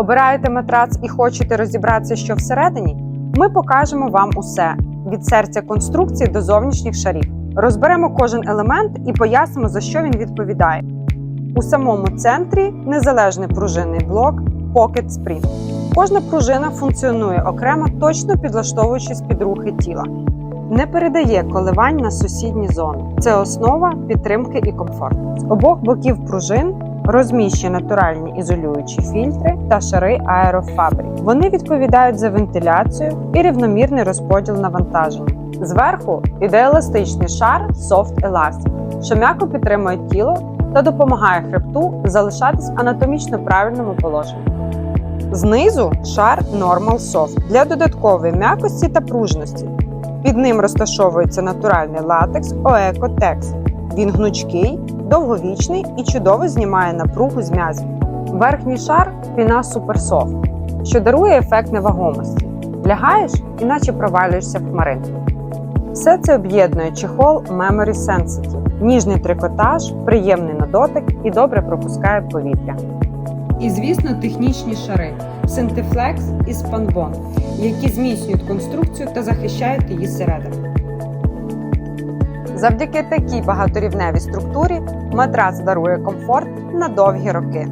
Обираєте матрац і хочете розібратися, що всередині? Ми покажемо вам усе від серця конструкції до зовнішніх шарів. Розберемо кожен елемент і пояснимо, за що він відповідає. У самому центрі незалежний пружинний блок Pocket Spring. Кожна пружина функціонує окремо, точно підлаштовуючись під рухи тіла. Не передає коливань на сусідні зони. Це основа підтримки і комфорту. З обох боків пружин розміщені натуральні ізолюючі фільтри та шари аерофабрик. Вони відповідають за вентиляцію і рівномірний розподіл навантаження. Зверху іде еластичний шар Soft Elastic, що м'яко підтримує тіло та допомагає хребту залишатись в анатомічно правильному положенні. Знизу шар Normal Soft для додаткової м'якості та пружності. Під ним розташовується натуральний латекс Oeco-Tex. Він гнучкий, довговічний і чудово знімає напругу з м'язів. Верхній шар піна Soft, що дарує ефект невагомості. Лягаєш, іначе провалюєшся в хмаринку. Все це об'єднує чехол Memory Sensitive, ніжний трикотаж, приємний на дотик і добре пропускає повітря. І, звісно, технічні шари Syntheflex і Spanbon, які зміцнюють конструкцію та захищають її зсередини. Завдяки такій багаторівневій структурі матрац дарує комфорт на довгі роки.